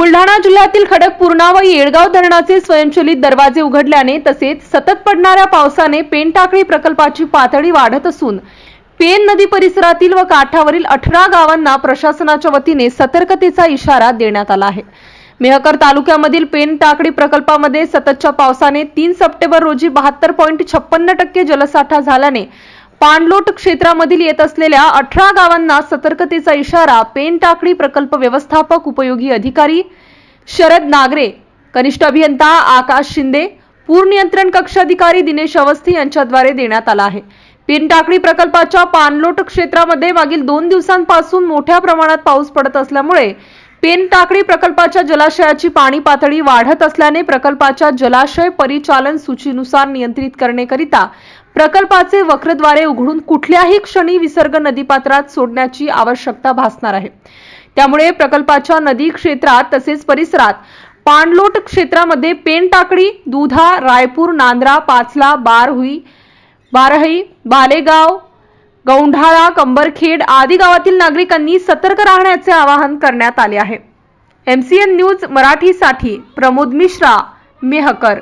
बुलढाणा जिल्ह्यातील खडकपूर्णा व येळगाव धरणाचे स्वयंचलित दरवाजे उघडल्याने तसेच सतत पडणाऱ्या पावसाने पेनटाकळी प्रकल्पाची पातळी वाढत असून पेन नदी परिसरातील व काठावरील अठरा गावांना प्रशासनाच्या वतीने सतर्कतेचा इशारा देण्यात आला आहे. मेहकर तालुक्यामधील पेन टाकडी प्रकल्पामध्ये सततच्या पावसाने तीन सप्टेंबर रोजी बहात्तर पॉईंट छप्पन्न टक्के जलसाठा झाल्याने पाणलोट क्षेत्रामधील येत असलेल्या अठरा गावांना सतर्कतेचा इशारा पेन टाकडी प्रकल्प व्यवस्थापक उपयोगी अधिकारी शरद नागरे कनिष्ठ अभियंता आकाश शिंदे पूर नियंत्रण कक्ष अधिकारी दिनेश अवस्थी यांच्याद्वारे देण्यात आला आहे. पिनटाकडी प्रकल्पाच्या पाणलोट क्षेत्रामध्ये मागील दोन दिवसांपासून मोठ्या प्रमाणात पाऊस पडत असल्यामुळे पेन टाकळी प्रकल्पाच्या जलाशयाची पाणी पातळी वाढत असल्याने प्रकल्पाच्या जलाशय परिचालन सूचीनुसार नियंत्रित करण्याकरिता प्रकल्पाचे वक्रद्वारे उघडून कुठल्याही क्षणी विसर्ग नदीपात्रात सोडण्याची आवश्यकता भासणार आहे. त्यामुळे प्रकल्पाच्या नदी क्षेत्रात तसेच परिसरात पाणलोट क्षेत्रामध्ये पेन टाकळी दुधा रायपूर नांद्रा पाचला बारहुई बारहई बालेगाव गौंढाळा कंबरखेड आदी गावातील नागरिकांनी सतर्क राहण्याचे आवाहन करण्यात आले आहे. एमसीएन न्यूज मराठीसाठी प्रमोद मिश्रा मेहकर.